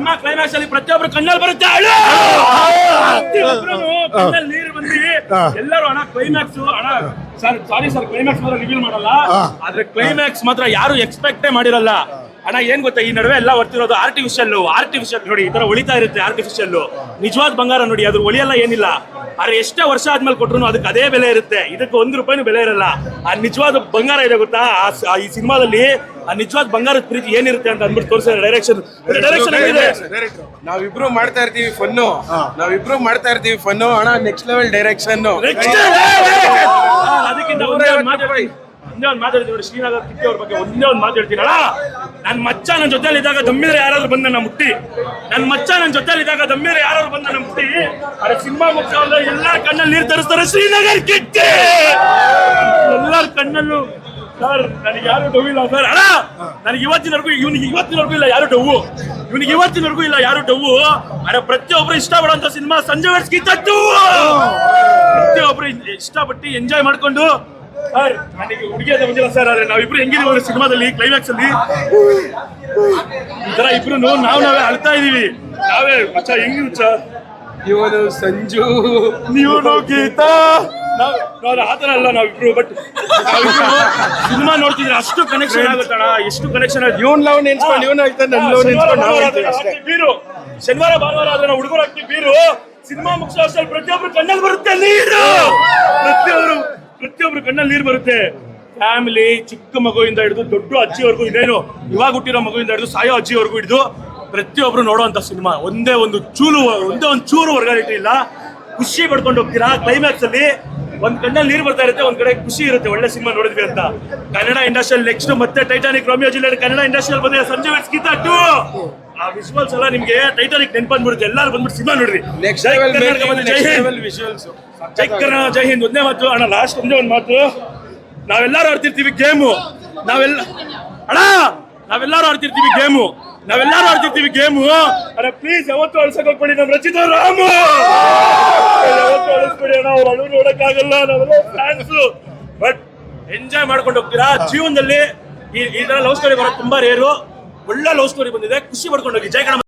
Cinema climax ಅಲ್ಲಿ ಪ್ರತಿಯೊಬ್ರು ಕಣ್ಣಲ್ಲಿ ಬರುತ್ತೆ. ಅಳು! ಪ್ರತಿಯೊಬ್ರುನು ಕಣ್ಣಲ್ಲಿ ನೀರು ಬಂದು ಎಲ್ಲರೂ ಅಣ್ಣ ಕ್ಲೈಮ್ಯಾಕ್ಸ್ ಅಣ್ಣ ಸರ್ ಸಾರಿ ಸರ್ ಕ್ಲೈಮ್ಯಾಕ್ಸ್ ಮಾತ್ರ ರಿವೀಲ್ ಮಾಡಲ್ಲ. ಆದ್ರೆ ಕ್ಲೈಮ್ಯಾಕ್ಸ್ ಮಾತ್ರ ಯಾರು ಎಕ್ಸ್ಪೆಕ್ಟೇ ಮಾಡಿರಲ್ಲ. ಅಣ್ಣ ಏನ್ ಗೊತ್ತಾ ಈ ನಡುವೆ ಎಲ್ಲ ಬರ್ತಿರೋದು ಆರ್ಟಿಫಿಷಿಯಲ್ ಆರ್ಟಿಫಿಷಿಯಲ್ ನೋಡಿ ಈ ತರ ಉಳಿತಾ ಇರುತ್ತೆ ಆರ್ಟಿಫಿಷಿಯಲ್ ನಿಜವಾದ ಬಂಗಾರ ನೋಡಿ ಅದ್ರ ಒಳಿಯಲ್ಲ ಏನಿಲ್ಲ. ಆದ್ರೆ ಎಷ್ಟೇ ವರ್ಷ ಆದ್ಮೇಲೆ ಕೊಟ್ರು ಅದಕ್ಕೆ ಅದೇ ಬೆಲೆ ಇರುತ್ತೆ. ಇದಕ್ಕೆ ಒಂದ್ ರೂಪಾಯಿನೂ ಬೆಲೆ ಇರಲ್ಲ. ಆ ನಿಜವಾದ ಬಂಗಾರ ಇದೆ ಗೊತ್ತಾ? ಆ ಈ ಸಿನಿಮಾದಲ್ಲಿ ಆ ನಿಜವಾದ ಬಂಗಾರದ ಪ್ರೀತಿ ಏನಿರುತ್ತೆ ಅಂತ ಅಂದ್ಬಿಟ್ಟು ತೋರಿಸಿದ್ರೆ ಡೈರೆಕ್ಷನ್ ಡೈರೆಕ್ಷನ್ ಇದೆ. ನಾವಿಬ್ರು ಮಾಡ್ತಾ ಇರ್ತೀವಿ ಫನ್ನು. ನಾವಿಬ್ರು ಮಾಡ್ತಾ ಇರ್ತೀವಿ ಫನ್ನು. ಅಣ್ಣ ನೆಕ್ಸ್ಟ್ ಲೆವೆಲ್ ಡೈರೆಕ್ಷನ್ ಅದಕ್ಕಿಂತ ಒಂದೇ ಒಂದು ಮಾತಾಡಿ ಒಂದೇ ಒಂದು ಮಾತಾಡ್ತೀನಿ ನೋಡಿ ಶ್ರೀನಗರ್ ಕಿಟ್ಟಿ ಅವ್ರ ಬಗ್ಗೆ ಒಂದೇ ಒಂದು ಮಾತಾಡ್ತೀನಿ. ಅಣ್ಣ ನನ್ನ ಮಚ್ಚ ನನ್ನ ಜೊತೆಲಿ ಇದ್ದಾಗ ದಮ್ಮಿದ್ರೆ ಯಾರಾದ್ರೂ ಬಂದ ನಮ್ಮ ಮುಟ್ಟಿ. ನನ್ನ ಮಚ್ಚ ನನ್ನ ಜೊತೆಲಿ ಇದ್ದಾಗ ದಮ್ಮಿದ್ರೆ ಯಾರಾದ್ರೂ ಬಂದ ನನ್ನ ಮುಟ್ಟಿ. ಅರೆ ಸಿನಿಮಾ ಮುಗ್ಸ ಎಲ್ಲ ಕಣ್ಣಲ್ಲಿ ನೀರು ತರಿಸ್ತಾರೆ ಶ್ರೀನಗರ್ ಕಿಟ್ಟಿ. ಎಲ್ಲರ ಕಣ್ಣಲ್ಲೂ ಸರ್ ನನಗೆ ಯಾರು ಡವ್ ಇಲ್ಲ ಸರ್ ಅಣ್ಣ ನನಗೆ ಇವತ್ತಿನವರೆಗೂ ಇವನಿಗೆ ಇವತ್ತಿನವರೆಗೂ ಇಲ್ಲ ಯಾರು ಡವ್ವು ಇವನಿಗೆ ಇವತ್ತಿನವರೆಗೂ ಇಲ್ಲ ಯಾರು ಡವ್ವು ಅರೆ ಪ್ರತಿಯೊಬ್ಬರು ಇಷ್ಟಪಡುವಂತ ಸಿನಿಮಾ ಸಂಜೆ ವರ್ಸ್ಕಿ ತಟ್ಟು! ಪ್ರತಿಯೊಬ್ರು ಇಷ್ಟಪಟ್ಟು ಎಂಜಾಯ್ ಮಾಡ್ಕೊಂಡು. ಸರ್ ನನಗೆ ಹುಡುಗಿ ಅಂತ ಬಂದಿಲ್ಲ ಸರ್ ಆದ್ರೆ ನಾವಿಬ್ರು ಹೆಂಗಿದೀವಿ ಸಿನಿಮಾದಲ್ಲಿ ಕ್ಲೈಮ್ಯಾಕ್ಸ್ ಅಲ್ಲಿ. ಈ ತರ ಇಬ್ರು ನಾವು ನಾವೇ ಅಳ್ತಾ ಇದೀವಿ. ನಾವೇ ಮಚ್ಚ ಹೆಂಗಿ ಮಚ್ಚ ಇವನು ಸಂಜು. ನೀವು ಗೀತಾ? ನಾವ್ ನಾವ್ ಆತರ ಅಲ್ಲ ನಾವಿಬ್ರು ಬಟ್ ಸಿನಿಮಾ ನೋಡ್ತಿದ್ರೆ ಅಷ್ಟು ಕನೆಕ್ಷನ್ ಆಗುತ್ತಣ ಎಷ್ಟು ಕನೆಕ್ಷನ್ ಆಗುತ್ತೆ. ಇವನ್ ಲವ್ ನೆನ್ಸ್ಕೊಂಡು ಇವನ್ ಆಯ್ತಾ ನನ್ ಲವ್ ನೆನ್ಸ್ಕೊಂಡು ನಾವು ಅಷ್ಟೇ. ಬೀರು. ಶನಿವಾರ ಭಾನುವಾರ ಆದ್ರೆ ನಾವು ಹುಡುಗರು ಹಾಕ್ತೀವಿ ಬೀರು. ಸಿನಿಮಾ ಮುಗಿಸೋ ಅಷ್ಟಲ್ಲಿ ಪ್ರತಿಯೊಬ್ರು ಕಣ್ಣಲ್ಲಿ ಬರುತ್ತೆ ನೀರು. ಪ್ರತಿಯೊಬ್ರು ಪ್ರತಿಯೊಬ್ರು ಕಣ್ಣಲ್ಲಿ ನೀರು ಬರುತ್ತೆ. ಫ್ಯಾಮಿಲಿ ಚಿಕ್ಕ ಮಗುವಿಂದ ಹಿಡಿದು ದೊಡ್ಡ ಅಜ್ಜಿವರೆಗೂ ಇದೇನು ಇವಾಗ ಹುಟ್ಟಿರೋ ಮಗುವಿಂದ ಹಿಡಿದು ಸಾಯೋ ಅಜ್ಜಿವರೆಗೂ ಹಿಡಿದು ಪ್ರತಿಯೊಬ್ರು ನೋಡುವಂತ ಸಿನಿಮಾ. ಒಂದೇ ಒಂದು ಚೂಲು ಒಂದೇ ಒಂದು ಚೂರು ವರ್ಗಾಲಿಟಿ ಇಲ್ಲ ಖುಷಿ ಪಡ್ಕೊಂಡು ಹೋಗ್ತೀರಾ ಕ್ಲೈಮ್ಯಾಕ್ಸ್ ಅಲ್ಲಿ. ಒಂದ್ ಕಣ್ಣಲ್ಲಿ ನೀರು ಬರ್ತಾ ಇರುತ್ತೆ ಒಂದ್ ಕಡೆ ಖುಷಿ ಇರುತ್ತೆ ಒಳ್ಳೆ ಸಿನಿಮಾ ನೋಡಿದ್ವಿ ಅಂತ. ಕನ್ನಡ ಇಂಡಸ್ಟ್ರಿಯಲ್ ನೆಕ್ಸ್ಟ್ ಮತ್ತೆ ಟೈಟಾನಿಕ್ ರೋಮಿಯೋ ಜಿಲ್ಲೆ ಕನ್ನಡ ಇಂಡಸ್ಟ್ರಿಯಲ್ ಬಂದ್ರೆ ಸಂಜೆ ಗೀತಾ ಟು ಆ ವಿಜುವಲ್ಸ್ ಎಲ್ಲ ನಿಮ್ಗೆ ಟೈಟಾನಿಕ್ ನೆನ್ಪು ಬಂದ್ಬಿಡುತ್ತೆ ಎಲ್ಲರೂ ಬಂದ್ಬಿಟ್ಟು ಸಿನಿಮಾ ನೋಡ್ರಿ ಜೈ ಕರ್ನಾಟಕ ಬಂದು ಜೈ ಹಿಂದ್. ವಿಜುವಲ್ಸ್ ಜೈ ಕರ್ನಾಟಕ ಜೈ ಹಿಂದ್ ಒಂದೇ ಮಾತು ಅಣ್ಣ ಲಾಸ್ಟ್ ಒಂದೇ ಒಂದು ಮಾತು. ನಾವೆಲ್ಲರೂ ಆಡ್ತಿರ್ತೀವಿ ಗೇಮು. ನಾವೆಲ್ಲ ಅಣ್ಣ ನಾವೆಲ್ಲರೂ ಆಡ್ತಿರ್ತೀವಿ ಗೇಮು. ನಾವೆಲ್ಲರೂ ಆಡ್ತಿರ್ತೀವಿ ಗೇಮು. ಅರೆ ಪ್ಲೀಸ್ ಯಾವತ್ತು ಅಳ್ಸಕ್ ಹೋಗ್ಬೇಡಿ ನಮ್ಮ ರಚಿತ ರಾಮು. ಬಟ್ ಎಂಜಾಯ್ ಮಾಡ್ಕೊಂಡು ಹೋಗ್ತೀರಾ? ಜೀವನದಲ್ಲಿ ಈ ಈ ತರ ಲವ್ ಸ್ಟೋರಿ ಬರೋದು ತುಂಬಾ ರೇರು ಒಳ್ಳೆ ಲವ್ ಸ್ಟೋರಿ ಬಂದಿದೆ. ಖುಷಿ ಪಡ್ಕೊಂಡು ಹೋಗಿ. ಜಯ ಕನ್ನಡ